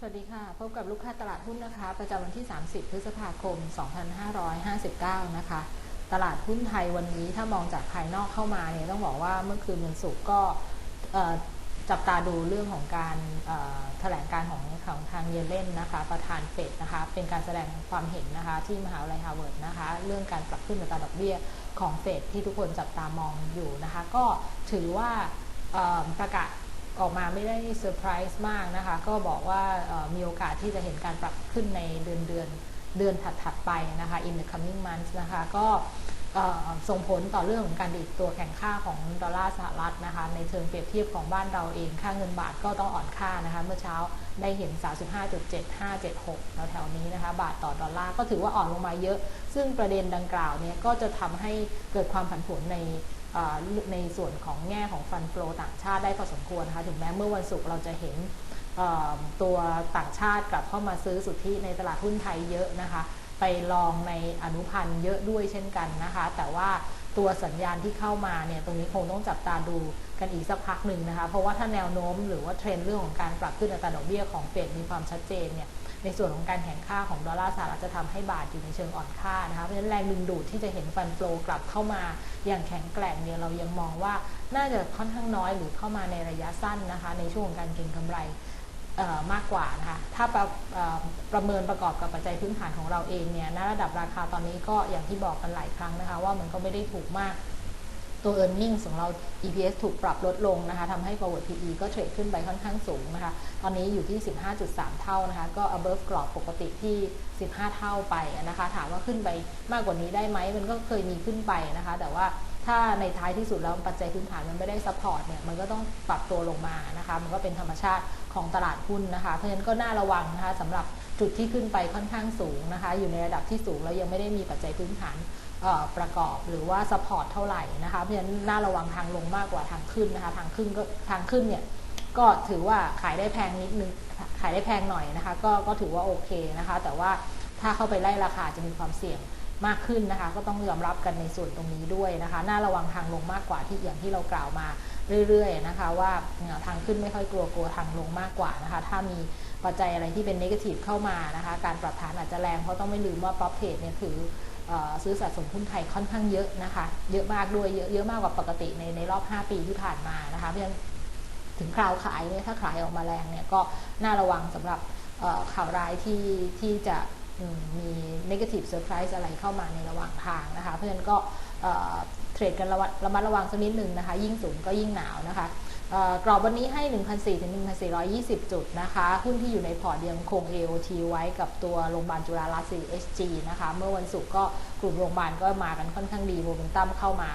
สวัสดีค่ะ พบกับลูกค้าตลาดหุ้นนะคะ ประจำวันที่ 30 พฤษภาคม 2559 นะคะ ตลาดหุ้นไทยวันนี้ถ้ามองจากภายนอกเข้ามาเนี่ยต้องบอกว่าเมื่อคืนวันศุกร์ก็จับตาดูเรื่องของการแถลงการของของทางเยเลนนะคะ ประธานเฟดนะคะ เป็นการแสดงความเห็นนะคะ ที่มหาวิทยาลัยฮาร์วาร์ดนะคะ เรื่องการปรับขึ้นอัตราดอกเบี้ยของเฟดที่ทุกคนจับตามองอยู่นะคะ ก็ถือว่าประกาศ ออกมาไม่ได้เซอร์ไพรส์มากนะคะ ก็บอกว่ามีโอกาสที่จะเห็นการปรับขึ้นในเดือนเดือนเดือนถัดๆไปนะคะ in the coming months นะคะ ก็ ส่งผลต่อเรื่องของการดีดตัวแข่งค่าของดอลลาร์สหรัฐนะคะในเชิงเปรียบเทียบของบ้านเราเองค่าเงินบาทก็ต้องอ่อนค่านะคะเมื่อเช้าได้เห็น 35.7576แถวๆนี้นะคะบาทต่อดอลลาร์ก็ถือว่าอ่อนลงมาเยอะ ซึ่งประเด็นดังกล่าวเนี่ยก็จะทำให้เกิดความผันผวนในในส่วนของแง่ของฟันฟลต่างชาติได้พอสมควรนะคะถึงแม้เมื่อวันศุกร์เราจะเห็นตัวต่างชาติกลับเข้ามาซื้อสุทธิในตลาดหุ้นไทยเยอะนะคะ ไปลองในอนุพันธ์เยอะด้วยเช่นกันนะคะ แต่ว่าตัวสัญญาณที่เข้ามาเนี่ยตรงนี้คงต้องจับตาดูกันอีกสักพักหนึ่งนะคะ เพราะว่าถ้าแนวโน้มหรือว่าเทรนด์เรื่องของการปรับขึ้นอัตราดอกเบี้ยของเฟดมีความชัดเจนเนี่ยในส่วนของการแข่งค่าของดอลลาร์สหรัฐจะทำให้บาทอยู่ในเชิงอ่อนค่านะคะเพราะฉะนั้นแรงดึงดูดที่จะเห็นฟันโฟลกลับเข้ามาอย่างแข็งแกร่งเนี่ยเรายังมองว่าน่าจะค่อนข้างน้อยหรือเข้ามาในระยะสั้นนะคะ ในช่วงของการเก็งกำไร มากกว่านะคะถ้าประเอ่อประเมินประกอบกับปัจจัยพื้นฐานของเราเองเนี่ยณระดับราคาตอนนี้ก็อย่างที่บอกกันหลายครั้งนะคะว่ามันก็ไม่ได้ถูกมาก ตัว e a r n i n g ของเรา EPS ถูกปรับลดลงนะคะทำให้ forward PE ก็เทรดขึ้นไปค่อนข้างสูงนะคะ ตอนนี้อยู่ที่ 15.3 เท่านะคะ ก็ above กรอบปกติที่ 15 เท่าไปนะคะ ถามว่าขึ้นไปมากกว่านี้ได้ไหม มันก็เคยมีขึ้นไปนะคะ แต่ว่าถ้าในท้ายที่สุดแล้วปัจจัยพื้นฐานมันไม่ได้ support เนี่ย มันก็ต้องปรับตัวลงมานะคะ มันก็เป็นธรรมชาติของตลาดหุ้นนะคะ เพราะฉะนั้นก็น่าระวังนะคะสำหรับจุดที่ขึ้นไปค่อนข้างสูงนะคะ อยู่ในระดับที่สูงแล้วยังไม่ได้มีปัจจัยพื้นฐาน ประกอบหรือว่าสปอร์ตเท่าไหร่นะคะเพราะฉะนั้นน่าระวังทางลงมากกว่าทางขึ้นนะคะทางขึ้นก็ทางขึ้นเนี่ยก็ถือว่าขายได้แพงนิดนึงขายได้แพงหน่อยนะคะก็ก็ถือว่าโอเคนะคะ แต่ว่าถ้าเข้าไปไล่ราคาจะมีความเสี่ยงมากขึ้นนะคะ ก็ต้องยอมรับกันในส่วนตรงนี้ด้วยนะคะน่าระวังทางลงมากกว่าที่อย่างที่เรากล่าวมาเรื่อยๆนะคะ ว่าทางขึ้นไม่ค่อยกลัวกลัวทางลงมากกว่านะคะ ถ้ามีปัจจัยอะไรที่เป็นนกาทีฟเข้ามานะคะ การปรับฐานอาจจะแรงเพราะต้องไม่ลืมว่าป๊อปเทรดเนี่ยถือ ซื้อสะสมหุ้นไทยค่อนข้างเยอะนะคะ เยอะมากด้วยเยอะเยอะมากกว่าปกติในในรอบ 5 ปีที่ผ่านมานะคะเพราะฉะนั้นถึงคราวขายเนี่ยถ้าขายออกมาแรงเนี่ยก็น่าระวังสำหรับข่าวร้ายที่ที่จะมี negative surprise อะไรเข้ามาในระหว่างทางนะคะ เพราะฉะนั้นก็เทรดกันระระมัดระวังสักนิดหนึ่งนะคะ ยิ่งสูงก็ยิ่งหนาวนะคะ กรอบวันนี้ให้ 1,400 ถึง 1,420 จุดนะคะ หุ้นที่อยู่ในพอร์ตยังคง AOT ไว้กับตัวโรงพยาบาลจุฬารัตน์ 4SG นะคะ เมื่อวันศุกร์ก็กลุ่มโรงพยาบาลก็มากันค่อนข้างดีโมเมนตัมเข้ามา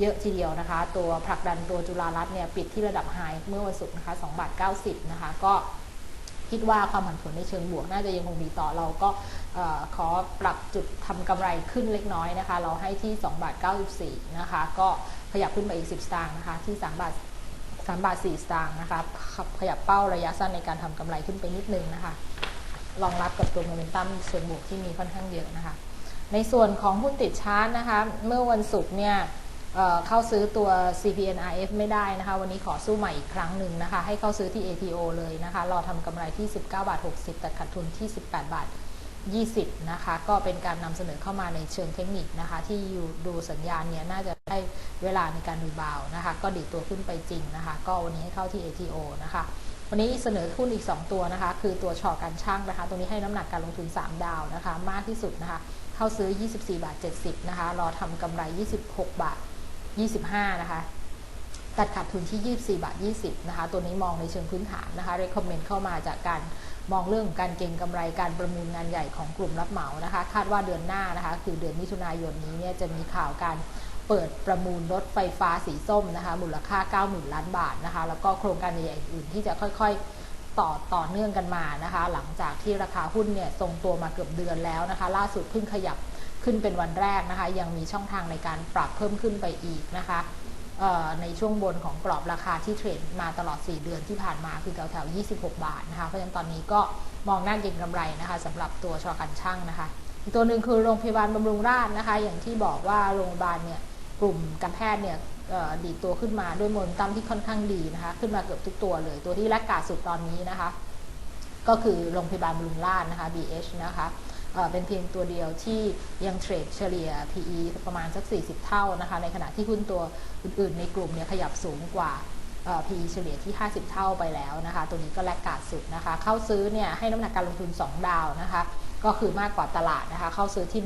เยอะทีเดียวนะคะ ตัวผลักดันตัวจุฬารัตน์เนี่ยปิดที่ระดับไฮเมื่อวันศุกร์นะคะ2บาท90 นะคะ ก็คิดว่าความผันผวนในเชิงบวกน่าจะยังคงดีต่อเราก็ขอปรับจุดทำกำไรขึ้นเล็กน้อยนะคะ เราให้ที่2บาท94 นะคะ ก็ขยับขึ้นไปอีก 10 สตางค์นะคะที่3บาท 3บาท4สตางค์นะคะขยับเป้าระยะสั้นในการทำกำไรขึ้นไปนิดนึงนะคะรองรับกับตัวโมเมนตัมเชิงบวกที่มีค่อนข้างเยอะนะคะ ในส่วนของหุ้นติดชาร์ตนะคะ เมื่อวันศุกร์เนี่ยเเข้าซื้อตัว CPNRF ไม่ได้นะคะ วันนี้ขอสู้ใหม่อีกครั้งหนึ่งนะคะ ให้เข้าซื้อที่ ATO เลยนะคะ รอทำกำไรที่ 19 บาท 60 แต่ขาดทุนที่ 18 บาท 20 นะคะ ก็เป็นการนำเสนอเข้ามาในเชิงเทคนิคนะคะ ที่อยู่ดูสัญญาณเนี่ยน่าจะได้เวลาในการรีบาวนะคะ ก็ดีตัวขึ้นไปจริงนะคะ ก็วันนี้ให้เข้าที่ ATO นะคะ วันนี้เสนอหุ้นอีก 2 ตัวนะคะ คือตัวชอการช่างนะคะ ตรงนี้ให้น้ำหนักการลงทุน 3 ดาวนะคะ มากที่สุดนะคะ เข้าซื้อ 24 บาท 70 นะคะ รอทำกำไร 26 บาท 25 นะคะตัดขาดทุนที่ 24 บาท 20 นะคะ ตัวนี้มองในเชิงพื้นฐานนะคะ recommend เข้ามาจากการ มองเรื่องการเก็งกำไรการประมูลงานใหญ่ของกลุ่มรับเหมานะคะ คาดว่าเดือนหน้านะคะ คือเดือนมิถุนายนนี้เนี่ยจะมีข่าวการเปิดประมูลรถไฟฟ้าสีส้มนะคะ มูลค่า 90,000 ล้านบาทนะคะ แล้วก็โครงการใหญ่ๆอื่นที่จะค่อยๆต่อต่อเนื่องกันมานะคะ หลังจากที่ราคาหุ้นเนี่ยทรงตัวมาเกือบเดือนแล้วนะคะ ล่าสุดเพิ่งขยับขึ้นเป็นวันแรกนะคะ ยังมีช่องทางในการปรับเพิ่มขึ้นไปอีกนะคะ ในช่วงบนของกรอบราคาที่เทรดมาตลอด 4 เดือนที่ผ่านมาคือแถวๆ26 บาทนะคะ เพราะฉะนั้นตอนนี้ก็มองน่าเก็งกำไรนะคะสำหรับตัวชอกันช่างนะคะอีกตัวหนึ่งคือโรงพยาบาลบำรุงราษฎร์นะคะ อย่างที่บอกว่าโรงพยาบาลเนี่ยกลุ่มการแพทย์เนี่ยดีตัวขึ้นมาด้วยโมเมนตัมที่ค่อนข้างดีนะคะ ขึ้นมาเกือบทุกตัวเลย ตัวที่แรกกาดสุดตอนนี้นะคะ ก็คือโรงพยาบาลบำรุงราษฎร์นะคะ BH นะคะ เป็นเพียงตัวเดียวที่ยังเทรดเฉลี่ย PE ประมาณสัก 40 เท่านะคะ ในขณะที่หุ้นตัวอื่นๆ ในกลุ่มเนี่ยขยับสูงกว่า PE เฉลี่ยที่ 50 เท่าไปแล้วนะคะ ตัวนี้ก็แลกกาดสุดนะคะ เข้าซื้อเนี่ยให้น้ำหนักการลงทุน 2 ดาวนะคะ ก็คือมากกว่าตลาดนะคะ เข้าซื้อที่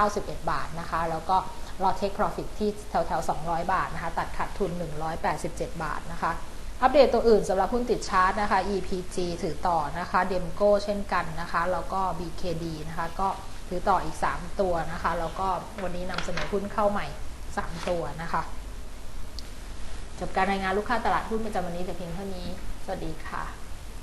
191 บาทนะคะ แล้วก็รอเทค profit ที่แถวๆ 200 บาทนะคะ ตัดขาดทุน 187 บาทนะคะ อัปเดตตัวอื่นสำหรับหุ้นติดชาร์ตนะคะ EPG ถือต่อนะคะ Demco เช่นกันนะคะแล้วก็ BKD นะคะก็ถือต่ออีก 3 ตัวนะคะแล้วก็วันนี้นำเสนอหุ้นเข้าใหม่ 3 ตัวนะคะจบการรายงานลูกค้าตลาดหุ้นประจำวันนี้แต่เพียงเท่านี้ สวัสดีค่ะ